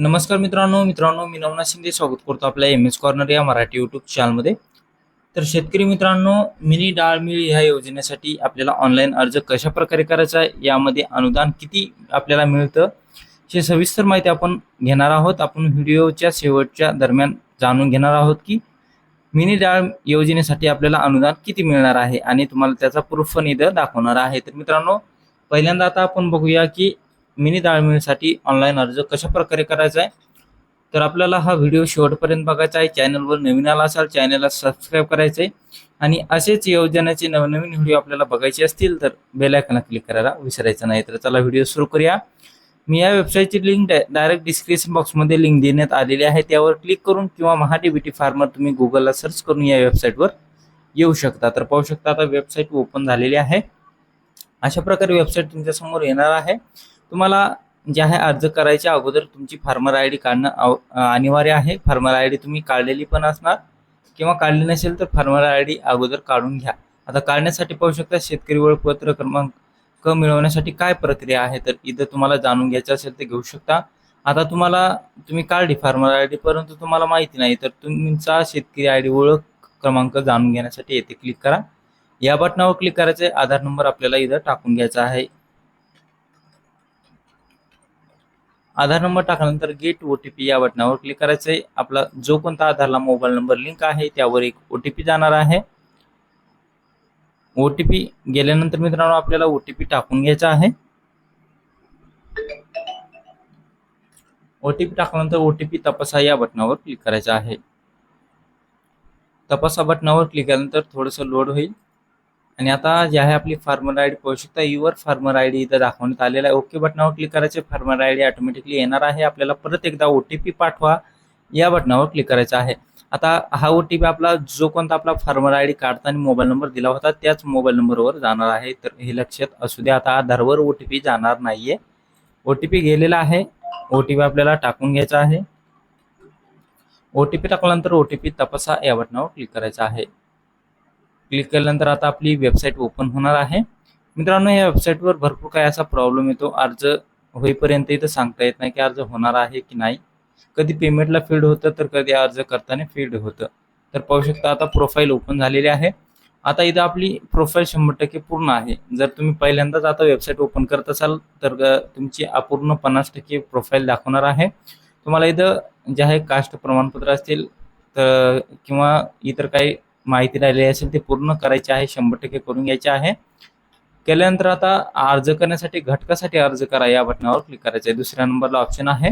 नमस्कार मित्रांनो मित्रांनो मी नवनाथ शिंदे स्वागत करतो आपल्या एम एस कॉर्नर या मराठी यूट्यूब चॅनलमध्ये तर शेतकरी मित्रांनो मिनी डाळ मिळ ह्या योजनेसाठी आपल्याला ऑनलाईन अर्ज कशा प्रकारे करायचा आहे? यामध्ये अनुदान किती आपल्याला मिळतं? हे सविस्तर माहिती आपण घेणार आहोत. आपण व्हिडिओच्या शेवटच्या दरम्यान जाणून घेणार आहोत की मिनी डाळ योजनेसाठी आपल्याला अनुदान किती मिळणार आहे आणि तुम्हाला त्याचा प्रूफ पण इथं दाखवणार आहे. तर मित्रांनो पहिल्यांदा आता आपण बघूया की मिनी डाळ ऑनलाईन अर्ज कशा प्रकारे करायचा आहे? तर आपल्याला हा व्हिडिओ शेवटपर्यंत बघायचा आहे. चॅनलवर नवीन आला असाल चॅनलला सबस्क्राईब करायचं आहे आणि असेच योजनेचे नवनवीन व्हिडिओ आपल्याला बघायचे असतील तर बेलायकनला क्लिक करायला विसरायचं नाही. तर चला व्हिडिओ सुरू करूया. मी या वेबसाईटची लिंक डायरेक्ट डिस्क्रिप्शन बॉक्समध्ये लिंक देण्यात आलेली आहे. त्यावर क्लिक करून किंवा महाडीबीटी फार्मर तुम्ही गुगलला सर्च करून या वेबसाईटवर येऊ शकता. तर पाहू शकता आता वेबसाईट ओपन झालेली आहे. अशा प्रकारे वेबसाईट तुमच्यासमोर येणार आहे. तुम्हाला जे आहे अर्ज करायच्या अगोदर तुमची फार्मर आय डी काढणं आव- अनिवार्य आहे. फार्मर आय डी तुम्ही काढलेली पण असणार. किंवा काढली नसेल तर फार्मर आय डी अगोदर काढून घ्या. आता काढण्यासाठी पाहू शकता शेतकरी ओळखपत्र क्रमांक मिळवण्यासाठी काय प्रक्रिया आहे तर इथं तुम्हाला जाणून घ्यायचं असेल तर घेऊ शकता. आता तुम्हाला तुम्ही काढली फार्मर आय डी परंतु तुम्हाला माहिती नाही तर तुमचा शेतकरी आय डी ओळख क्रमांक जाणून घेण्यासाठी येथे क्लिक करा. या बटनावर क्लिक करायचं आहे. आधार नंबर आपल्याला इथं टाकून घ्यायचा आहे. आधार नंबर टाकल्यानंतर गेट ओ टी पी या बटनावर क्लिक करायचं आहे आपला जो कोणता आधारला मोबाईल नंबर लिंक आहे त्यावर एक ओ टी पी जाणार आहे. ओ टी पी गेल्यानंतर मित्रांनो आपल्याला ओ टी पी टाकून घ्यायचा आहे. ओ टी पी टाकल्यानंतर ओ टी पी तपासा या बटनावर क्लिक करायचं आहे. तपासा बटनावर क्लिक केल्यानंतर थोडंसं लोड होईल. आणि आता जे आहे आपली फार्मर आय डी पाहू शकता युअर फार्मर आय डी इथं दाखवण्यात आलेला आहे. ओके बटनावर क्लिक करायचे. फार्मर आय डी ऑटोमॅटिकली येणार आहे. आपल्याला परत एकदा ओ टी पी पाठवा. या बटनावर क्लिक करायचं आहे. आता हा ओ टी पी आपला जो कोणता आपला फार्मर आय डी काढताना मोबाईल नंबर दिला होता त्याच मोबाईल नंबरवर जाणार आहे. तर हे लक्षात असू द्या आता आधारवर ओ टी पी जाणार नाहीये. ओ टी पी गेलेला आहे. ओ टी पी आपल्याला टाकून घ्यायचा आहे. ओ टी पी टाकल्यानंतर ओ टी पी तपासा. या बटनावर क्लिक करायचं आहे. क्लिक केल्यानंतर आता आपली वेबसाईट ओपन होणार आहे. मित्रांनो या वेबसाईटवर भरपूर काय असा प्रॉब्लेम येतो. अर्ज होईपर्यंत इथं सांगता येत नाही की अर्ज होणार आहे की नाही. कधी पेमेंटला फील्ड होतं तर कधी अर्ज करताना फील्ड होतं. तर पाहू शकता आता प्रोफाईल ओपन झालेली आहे. आता इथं आपली प्रोफाईल शंभर टक्के पूर्ण आहे. जर तुम्ही पहिल्यांदाच आता वेबसाईट ओपन करत असाल तर तुमची अपूर्ण पन्नास टक्के प्रोफाईल दाखवणार आहे. तुम्हाला इथं जे आहे कास्ट प्रमाणपत्र असतील तर किंवा इतर काही माहिती राहिलेली असेल ते पूर्ण करायचे आहे शंभर टक्के करून घ्यायचे आहे. केल्यानंतर आता अर्ज करण्यासाठी घटकासाठी अर्ज करा या बटनावर क्लिक करायचं आहे. दुसऱ्या नंबरला ऑप्शन आहे.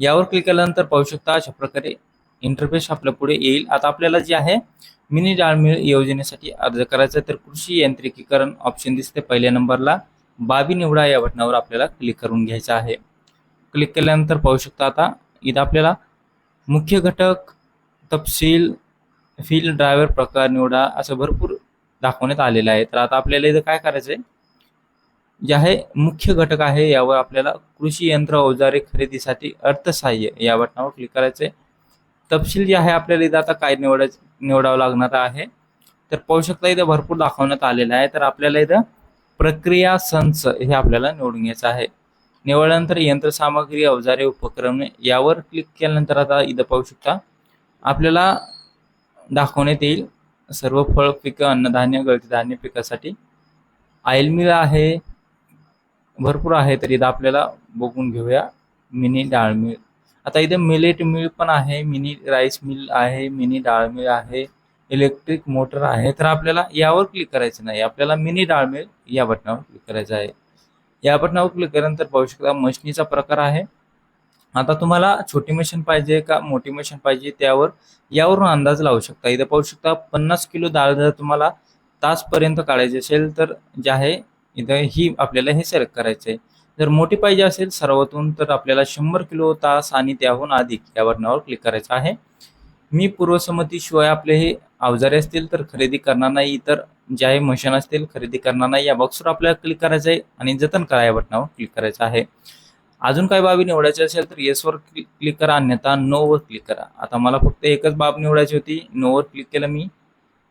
यावर क्लिक केल्यानंतर पाहू शकता अशा प्रकारे इंटरफेस आपल्या पुढे येईल. आता आपल्याला जे आहे मिनी डाळमिळ योजनेसाठी अर्ज करायचा आहे तर कृषी यांत्रिकीकरण ऑप्शन दिसते पहिल्या नंबरला. बाबी निवडा या बटनावर आपल्याला क्लिक करून घ्यायचं आहे. क्लिक केल्यानंतर पाहू शकता आता इथं आपल्याला मुख्य घटक तपशील फील्ड ड्रायव्हर प्रकार निवडा असं भरपूर दाखवण्यात आलेलं आहे. तर आता आपल्याला इथं काय करायचं आहे जे आहे मुख्य घटक आहे यावर आपल्याला कृषी यंत्र अवजारे खरेदीसाठी अर्थसहाय्य या बटनावर क्लिक करायचं आहे तपशील जे आहे आपल्याला इथं आता काय निवडायचं निवडावं लागणार आहे? तर पाहू शकता इथं भरपूर दाखवण्यात आलेलं आहे. तर आपल्याला इथं प्रक्रिया संच हे आपल्याला निवडून घ्यायचं आहे. निवडल्यानंतर यंत्रसामग्री अवजारे उपक्रम यावर क्लिक केल्यानंतर आता इथं पाहू शकता आपल्याला दाखवण्यात येईल. सर्व फळ पिकं अन्नधान्य गळती धान्य पिकासाठी. आयल मिल आहे. भरपूर आहे तर इथं आपल्याला बघून घेऊया. मिनी डाळ मिल. आता इथे मिलेट मिल पण आहे मिनी राईस मिल आहे मिनी डाळ मिल आहे इलेक्ट्रिक मोटर आहे. तर आपल्याला यावर क्लिक करायचं नाही. आपल्याला मिनी डाळ मिल या बटनावर क्लिक करायचं आहे. या बटनावर क्लिक केल्यानंतर पाहू शकता मशनीचा प्रकार आहे. आता तुम्हाला छोटी मशीन पाहिजे का मोठी मशीन पाहिजे त्यावर यावरून अंदाज लावू शकता. इथे पाहू शकता पन्नास किलो डाळ जर तुम्हाला तासपर्यंत काढायची असेल तर जे आहे इथं ही आपल्याला हे सिलेक्ट करायचं आहे. जर मोठी पाहिजे असेल सर्वातून तर आपल्याला शंभर किलो तास आणि त्याहून अधिक या बटनावर क्लिक करायचं आहे. मी पूर्वसंमतीशिवाय आपले हे अवजारे असतील तर खरेदी करणार नाही. इतर जे आहे मशीन असतील खरेदी करणार नाही. या बॉक्सवर आपल्याला क्लिक करायचं आहे आणि जतन करा या बटनावर क्लिक करायचं आहे. अजून काही बाबी निवडायची असेल तर येसवर क्लिक करा अन्यथा नोवर क्लिक करा. आता मला फक्त एकच बाब निवडायची होती नोवर क्लिक केलं मी.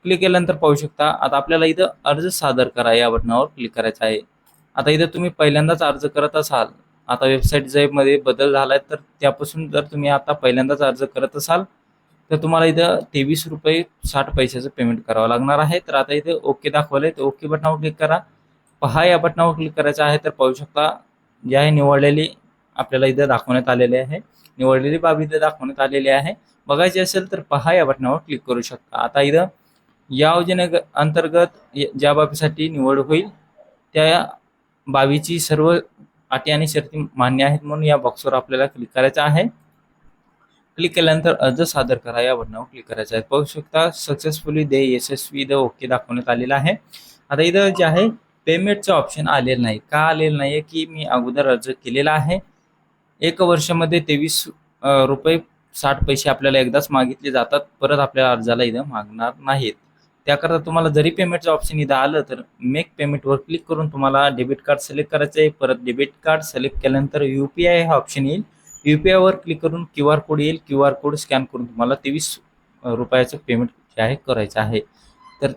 क्लिक केल्यानंतर पाहू शकता आता आपल्याला इथं अर्ज सादर करा या बटनावर क्लिक करायचं आहे. आता इथं तुम्ही पहिल्यांदाच अर्ज करत असाल आता वेबसाईट जर बदल बदल आहे तर त्यापासून जर तुम्ही आता पहिल्यांदाच अर्ज करत असाल तर तुम्हाला इथं तेवीस रुपये साठ पैशाचं पेमेंट करावं लागणार आहे. तर आता इथे ओके दाखवलं आहे तर ओके बटनावर क्लिक करा. पहा या बटनावर क्लिक करायचं आहे तर पाहू शकता जे आहे निवडलेली आपल्याला इथं दाखवण्यात आलेली आहे. निवडलेली बाब इथं दाखवण्यात आलेली आहे. बघायची असेल तर पहा या बटनावर क्लिक करू शकता. आता इथं या योजने अंतर्गत य- ज्या बाबीसाठी निवड होईल त्या बाबीची सर्व अटी आणि शर्ती मान्य आहेत म्हणून या बॉक्सवर आपल्याला क्लिक करायचं आहे. क्लिक केल्यानंतर अर्ज सादर करा. या बटनावर क्लिक करायचं आहे. पाहू शकता सक्सेसफुली दे यशस्वी द ओके दाखवण्यात आलेलं आहे. आता इथं जे आहे पेमेंटचं ऑप्शन आलेलं नाही. का आलेलं नाही आहे की मी अगोदर अर्ज केलेला आहे. एक वर्षामध्ये तेवीस रुपये साठ पैसे आपल्याला एकदाच मागितले जातात. परत आपल्या अर्जाला इथं मागणार नाहीत. त्याकरता तुम्हाला जरी पेमेंटचं ऑप्शन इथं आलं तर मेक पेमेंटवर क्लिक करून तुम्हाला डेबिट कार्ड सिलेक्ट करायचं आहे. परत डेबिट कार्ड सिलेक्ट केल्यानंतर यू पी आय हा ऑप्शन येईल. यू पी आयवर क्लिक करून क्यू आर कोड येईल. क्यू आर कोड स्कॅन करून तुम्हाला तेवीस रुपयाचं पेमेंट जे आहे करायचं आहे. तर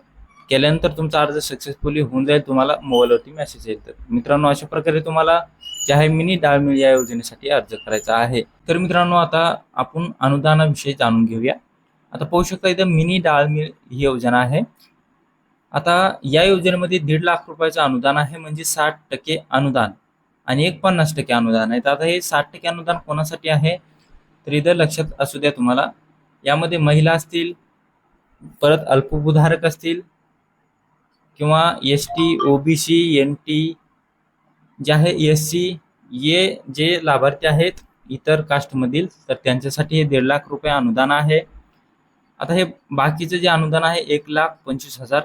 केल्यानंतर तुमचा अर्ज सक्सेसफुली होऊन जाईल तुम्हाला मोबाईलवरती मेसेज येईल. तर मित्रांनो अशा प्रकारे तुम्हाला जे आहे मिनी डाळमिळ या योजनेसाठी अर्ज करायचा आहे. तर मित्रांनो आता आपण अनुदानाविषयी जाणून घेऊया. आता पाहू शकता इथं मिनी डाळमिळ ही योजना आहे. आता या योजनेमध्ये दीड लाख रुपयाचं अनुदान आहे म्हणजे साठ टक्के अनुदान आणि एक पन्नास टक्के अनुदान आहे. तर आता हे साठ टक्के अनुदान कोणासाठी आहे? तर इथं लक्षात असू द्या तुम्हाला. यामध्ये महिला असतील परत अल्पभूधारक असतील किंवा S T O B C N T जे आहे एस सी ये जे लाभार्थी आहेत इतर कास्टमधील तर त्यांच्यासाठी हे दीड लाख रुपये अनुदान आहे. आता हे बाकीचं जे अनुदान आहे एक लाख पंचवीस हजार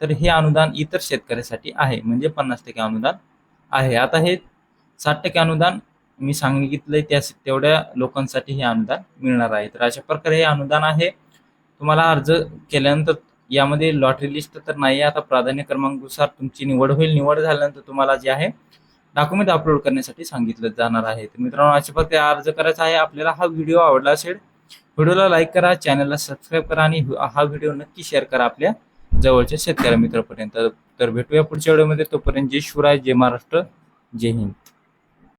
तर हे अनुदान इतर शेतकऱ्यासाठी आहे म्हणजे पन्नास टक्के अनुदान आहे. आता हे साठ टक्के अनुदान मी सांगितलंय त्या तेवढ्या लोकांसाठी हे अनुदान मिळणार आहे. तर अशा प्रकारे हे अनुदान आहे. तुम्हाला अर्ज केल्यानंतर यामध्ये लॉटरी लिस्ट तर नाही आहे आता प्राधान्य क्रमांकानुसार तुमची निवड होईल. निवड झाल्यानंतर तुम्हाला जे आहे डॉक्युमेंट अपलोड करण्यासाठी सांगितलं जाणार आहे. तर मित्रांनो अशा प्रकारे अर्ज करायचा आहे. आपल्याला हा व्हिडिओ आवडला असेल व्हिडिओला लाईक करा चॅनलला सबस्क्राईब करा आणि हा व्हिडिओ नक्की शेअर करा आपल्या जवळच्या शेतकऱ्या मित्रापर्यंत. तर भेटूया पुढच्या व्हिडिओमध्ये तोपर्यंत जय शिवराय जय महाराष्ट्र जय हिंद.